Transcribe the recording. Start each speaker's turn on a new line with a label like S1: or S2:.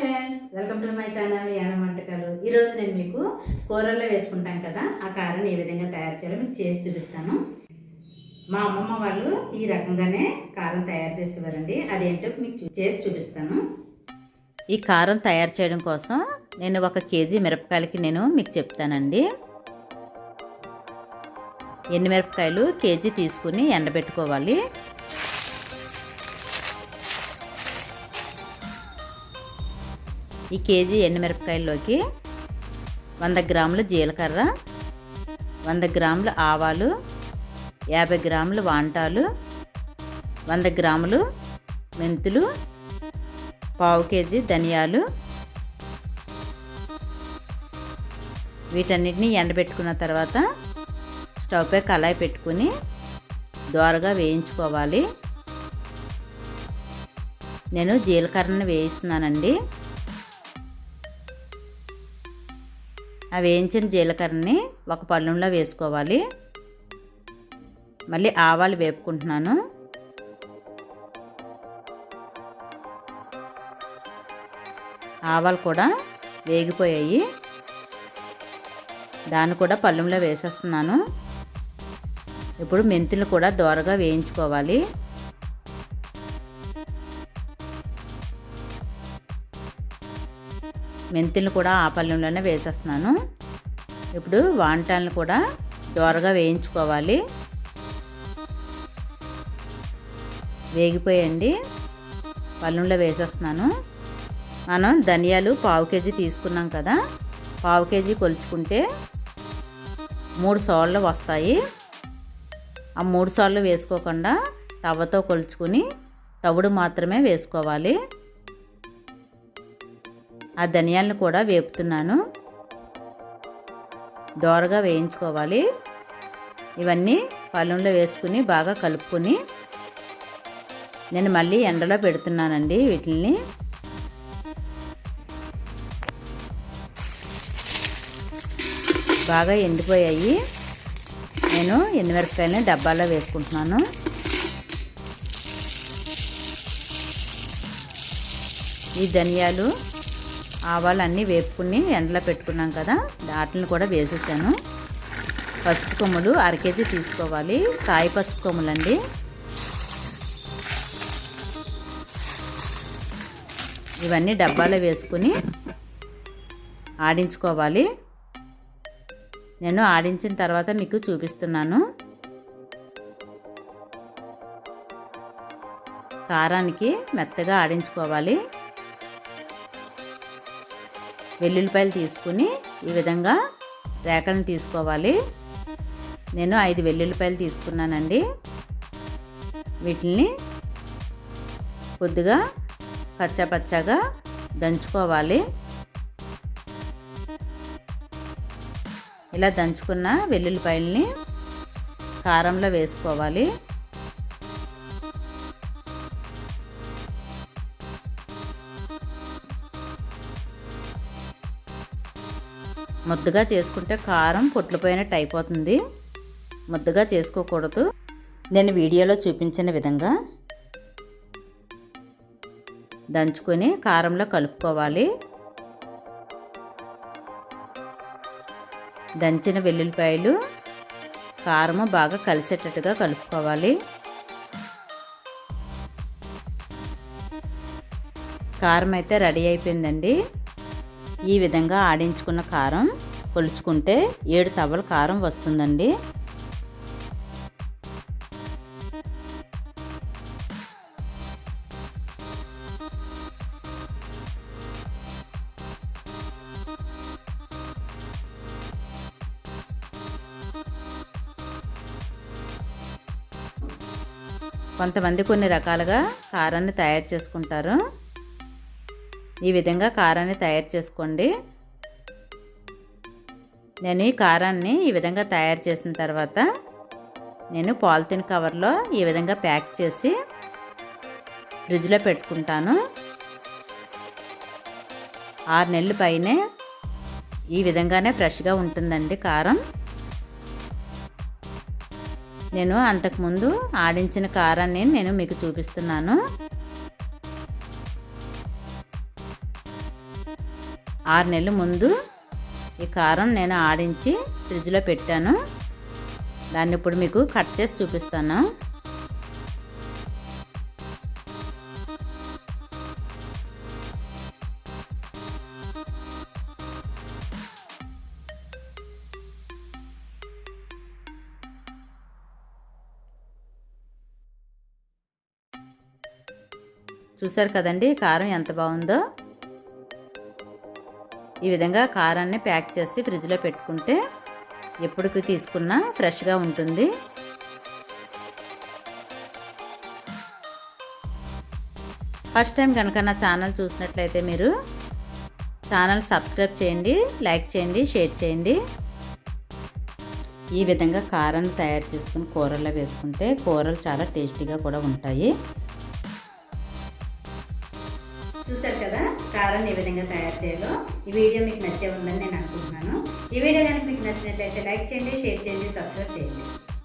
S1: Friends welcome to my channel యాన వంటకాలు. ఈరోజు నేను మీకు కూరల్లో వేసుకుంటాం కదా ఆ కారాన్ని ఏ విధంగా తయారు చేయాలో మీకు చేసి చూపిస్తాను. మా అమ్మమ్మ వాళ్ళు ఈ రకంగానే కారం తయారు చేసేవారండి. అదేంటో మీకు చేసి చూపిస్తాను.
S2: ఈ కారం తయారు చేయడం కోసం నేను ఒక కేజీ మిరపకాయలకి నేను మీకు చెప్తానండి. ఎన్ని మిరపకాయలు కేజీ తీసుకుని ఎండబెట్టుకోవాలి. ఈ కేజీ ఎండుమిరపకాయల్లోకి వంద గ్రాములు జీలకర్ర వంద గ్రాములు ఆవాలు యాభై గ్రాములు వాంటాలు వంద గ్రాములు మెంతులు పావు కేజీ ధనియాలు. వీటన్నిటిని ఎండబెట్టుకున్న తర్వాత స్టవ్పై కళాయి పెట్టుకుని దోరగా వేయించుకోవాలి. నేను జీలకర్రను వేయిస్తున్నానండి. ఆ వేయించిన జీలకర్రని ఒక పళ్ళెంలో వేసుకోవాలి. మళ్ళీ ఆవాలు వేపుకుంటున్నాను. ఆవాలు కూడా వేగిపోయాయి. దాన్ని కూడా పళ్ళెంలో వేసేస్తున్నాను. ఇప్పుడు మెంతులు కూడా దోరగా వేయించుకోవాలి. మెంతులు కూడా ఆ పళ్ళెంలోనే వేసేస్తున్నాను. ఇప్పుడు వాంటాలను కూడా దోరగా వేయించుకోవాలి. వేగిపోయండి. పళ్ళెంలో వేసేస్తున్నాను. మనం ధనియాలు పావు కేజీ తీసుకున్నాం కదా పావు కేజీ కొలుచుకుంటే మూడు సార్లు వస్తాయి. ఆ మూడు సార్లు వేసుకోకుండా తవ్వతో కొలుచుకుని తవుడు మాత్రమే వేసుకోవాలి. ఆ ధనియాలను కూడా వేపుతున్నాను. దోరగా వేయించుకోవాలి. ఇవన్నీ పళ్ళెంలో వేసుకుని బాగా కలుపుకొని నేను మళ్ళీ ఎండలో పెడుతున్నానండి వీటిని బాగా ఎండిపోయాయి. నేను ఎండుమిరపకాయలని డబ్బాలో వేసుకుంటున్నాను. ఈ ధనియాలు ఆవాలు అన్నీ వేపుకుని ఎండలో పెట్టుకున్నాం కదా వాటిని కూడా వేసేసాను. పసుపు కొమ్ములు అర కేజీ తీసుకోవాలి. కాయ పసుపు కొమ్ములు అండి ఇవన్నీ డబ్బాలో వేసుకుని ఆడించుకోవాలి. నేను ఆడించిన తర్వాత మీకు చూపిస్తున్నాను. కారానికి మెత్తగా ఆడించుకోవాలి. వెల్లుల్లిపాయలు తీసుకుని ఈ విధంగా రేకలను తీసుకోవాలి. నేను ఐదు వెల్లుల్లిపాయలు తీసుకున్నానండి. వీటిని కొద్దిగా పచ్చపచ్చగా దంచుకోవాలి. ఇలా దంచుకున్న వెల్లుల్లిపాయల్ని కారంలో వేసుకోవాలి. ముద్దగా చేసుకుంటే కారం పొట్లిపోయినట్టు అయిపోతుంది. ముద్దగా చేసుకోకూడదు. నేను వీడియోలో చూపించిన విధంగా దంచుకొని కారంలో కలుపుకోవాలి. దంచిన వెల్లుల్లిపాయలు కారము బాగా కలిసేటట్టుగా కలుపుకోవాలి. కారం అయితే రెడీ అయిపోయిందండి. ఈ విధంగా ఆడించుకున్న కారం కొలుచుకుంటే ఏడు తవ్వల కారం వస్తుందండి. కొంతమంది కొన్ని రకాలుగా కారాన్ని తయారు చేసుకుంటారు. ఈ విధంగా కారాన్ని తయారు చేసుకోండి. నేను ఈ కారాన్ని ఈ విధంగా తయారు చేసిన తర్వాత నేను పాలిథిన్ కవర్లో ఈ విధంగా ప్యాక్ చేసి ఫ్రిడ్జ్లో పెట్టుకుంటాను. ఆరు నెలల పైనే ఈ విధంగానే ఫ్రెష్గా ఉంటుందండి కారం. నేను అంతకుముందు ఆడించిన కారాన్ని నేను మీకు చూపిస్తున్నాను. ఆరు నెలల ముందు ఈ కారం నేను ఆడించి ఫ్రిడ్జ్లో పెట్టాను. దాన్ని ఇప్పుడు మీకు కట్ చేసి చూపిస్తాను. చూసారు కదండి కారం ఎంత బాగుందో? ఈ విధంగా కారాన్ని ప్యాక్ చేసి ఫ్రిడ్జ్లో పెట్టుకుంటే ఎప్పటికి తీసుకున్నా ఫ్రెష్గా ఉంటుంది. ఫస్ట్ టైం కనుక నా ఛానల్ చూసినట్లయితే మీరు ఛానల్ సబ్స్క్రైబ్ చేయండి లైక్ చేయండి షేర్ చేయండి. ఈ విధంగా కారాన్ని తయారు చేసుకుని కూరల్లో వేసుకుంటే కూరలు చాలా టేస్టీగా కూడా ఉంటాయి.
S1: కారాన్ని ఏ విధంగా తయారు చేయాలో ఈ వీడియో మీకు నచ్చే ఉందని నేను అనుకుంటున్నాను. ఈ వీడియో కనుక మీకు నచ్చినట్లయితే లైక్ చేయండి షేర్ చేయండి సబ్స్క్రైబ్ చేయండి.